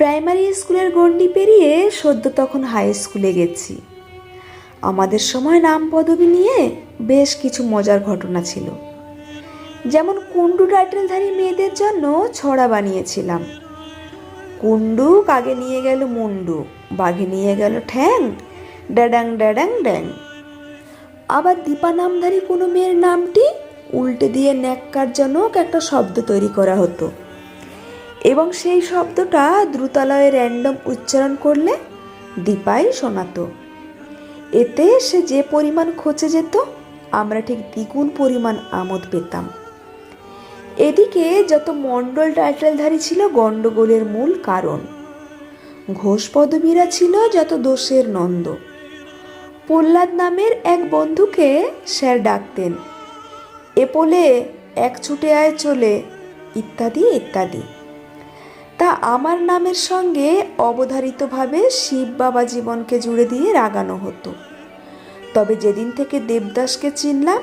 Primary স্কুলের গণ্ডি পেরিয়ে সদ্য তখন হাই স্কুলে গেছি। আমাদের সময় নাম পদবি নিয়ে বেশ কিছু মজার ঘটনা ছিল। যেমন কুন্ডু টাইটেলধারী মেয়েদের জন্য ছড়া বানিয়েছিলাম। কুন্ডু কাগে নিয়ে গেল মুন্ডু বাঘে নিয়ে গেল ঠ্যাং, ড্যাডাং ড্যাডাং ড্যাং। আবার দীপা নামধারী কোনো মেয়ের নামটি উল্টে দিয়ে ন্যাক্কারজনক একটা শব্দ তৈরি করা হতো। এবং সেই শব্দটা দ্রুতালয়ে র্যান্ডম উচ্চারণ করলে দীপাই শোনাতো। এতে সে যে পরিমাণ খচে যেত, আমরা ঠিক দ্বিগুণ পরিমাণ আমোদ পেতাম। এদিকে যত মণ্ডল টাইটেলধারী ছিল, গণ্ডগোলের মূল কারণ। ঘোষ পদবীরা ছিল যত দোষের নন্দ। প্রহ্লাদ নামের এক বন্ধুকে স্যার ডাকতেন, এ পোলে এক ছুটে আয় চলে, ইত্যাদি ইত্যাদি। তা আমার নামের সঙ্গে অবধারিতভাবে শিব বাবা জীবনকে জুড়ে দিয়ে রাগানো হতো। তবে যেদিন থেকে দেবদাসকে চিনলাম,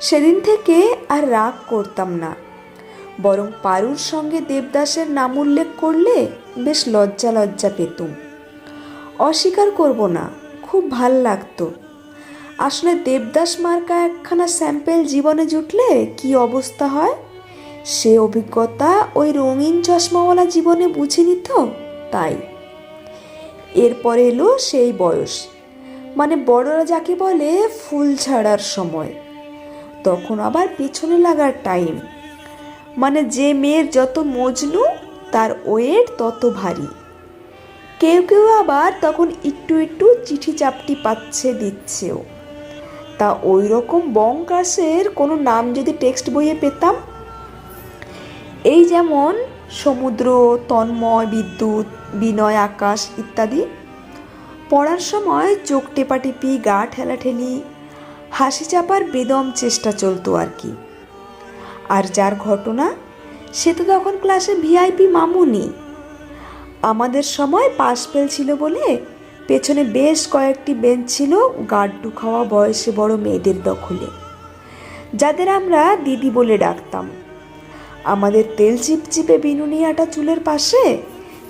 সেদিন থেকে আর রাগ করতাম না। বরং পারুর সঙ্গে দেবদাসের নাম উল্লেখ করলে বেশ লজ্জা লজ্জা পেতুম। অস্বীকার করব না, খুব ভালো লাগতো। আসলে দেবদাস মার্কা একখানা স্যাম্পেল জীবনে জুটলে কি অবস্থা হয়? সে অভিজ্ঞতা ওই রঙিন চশমাওয়ালা জীবনে বুঝিনি তো তাই। এরপরে এলো সেই বয়স। মানে বড়রা যাকে বলে ফুল ছাড়ার সময়। তখন আবার পেছনে লাগার টাইম মানে যে মেয়ের যত মজনু, তার ওয়েট তত ভারী। কেউ কেউ আবার তখন একটু একটু চিঠি চাপটি পাচ্ছে, দিচ্ছেও। তা ওই রকম বঙ্কাসের কোনো নাম যদি টেক্সট বইয়ে পেতাম এই যেমন সমুদ্র, তন্ময়, বিদ্যুৎ, বিনয়, আকাশ ইত্যাদি। পড়ার সময় চোখ টেপাটিপি, গা ঠেলাঠেলি, হাসি চাপার বেদম চেষ্টা চলতো আর কি। আর যার ঘটনা, সে তো তখন ক্লাসে ভিআইপি মামুনি। আমাদের সময় পাশ ফেল ছিল বলে পেছনে বেশ কয়েকটি বেঞ্চ ছিল গাড্ডু খাওয়া বয়সে বড় মেয়েদের দখলে। যাদের আমরা দিদি বলে ডাকতাম। আমাদের তেল চিপচিপে বিনুনিয়াটা চুলের পাশে?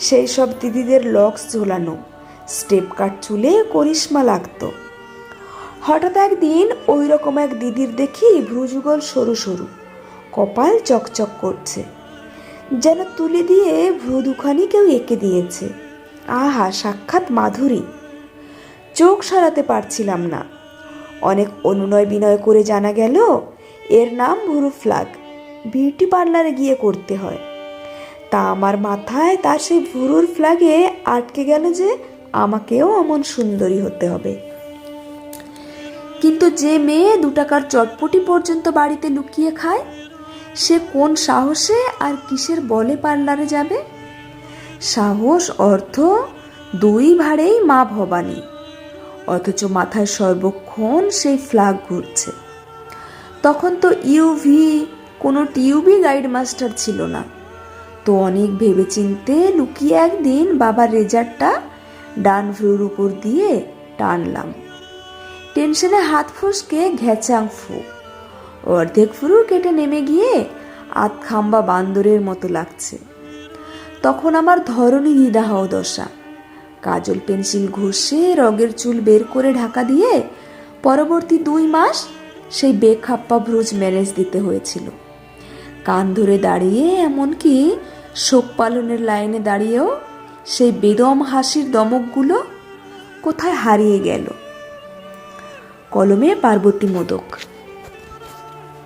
সেই সব দিদিদের লক্স ঝোলানো, স্টেপ কাট চুলে করিশ্মা লাগতো। হঠাৎ একদিন ওই রকম এক দিদির দেখি ভ্রুযুগল সরু সরু, কপাল চকচক করছে, যেন তুলে দিয়ে ভ্রু দুখানি কেউ এঁকে দিয়েছে। আহা, সাক্ষাৎ মাধুরী। চোখ সরাতে পারছিলাম না। অনেক অনুনয় বিনয় করে জানা গেল, এর নাম ভুরু ফ্লাগ। বিউটি পার্লারে গিয়ে করতে হয়। তা আমার মাথায় তার সেই ভুরুর ফ্ল্যাগে আটকে গেল যে আমাকেও অমন সুন্দরী হতে হবে। কিন্তু যে মেয়ে দু টাকার চটপটি পর্যন্ত বাড়িতে লুকিয়ে খায়, সে কোন সাহসে আর কিসের বলে পার্লারে যাবে? সাহস, অর্থ দুই ভাড়েই মা ভবানী। অথচ মাথায় সর্বক্ষণ সেই ফ্ল্যাগ ঘুরছে। তখন তো ইউভি কোনো টিউবই গাইড মাস্টার ছিল না। তো অনেক ভেবেচিন্তে লুকিয়ে একদিন বাবার রেজারটা ডান ভ্রুর উপর দিয়ে টানলাম। টেনশনে হাত ফসকে ঘেচাং ফু। অর্ধেক ফুরু কেটে নেমে গিয়ে আত খাম্বা বান্দরের মতো লাগছে। তখন আমার ধরনী নিদাহ দশা। কাজল পেন্সিল ঘষে রগের চুল বের করে ঢাকা দিয়ে পরবর্তী দুই মাস সেই বেখাপ্পা ভ্রুজ ম্যানেজ দিতে হয়েছিল। কান ধরে দাঁড়িয়ে এমনকি শোক পালনের লাইনে দাঁড়িয়েও সেই বেদম হাসির দমকগুলো কোথায় হারিয়ে গেল? কলমে পার্বতী মোদক।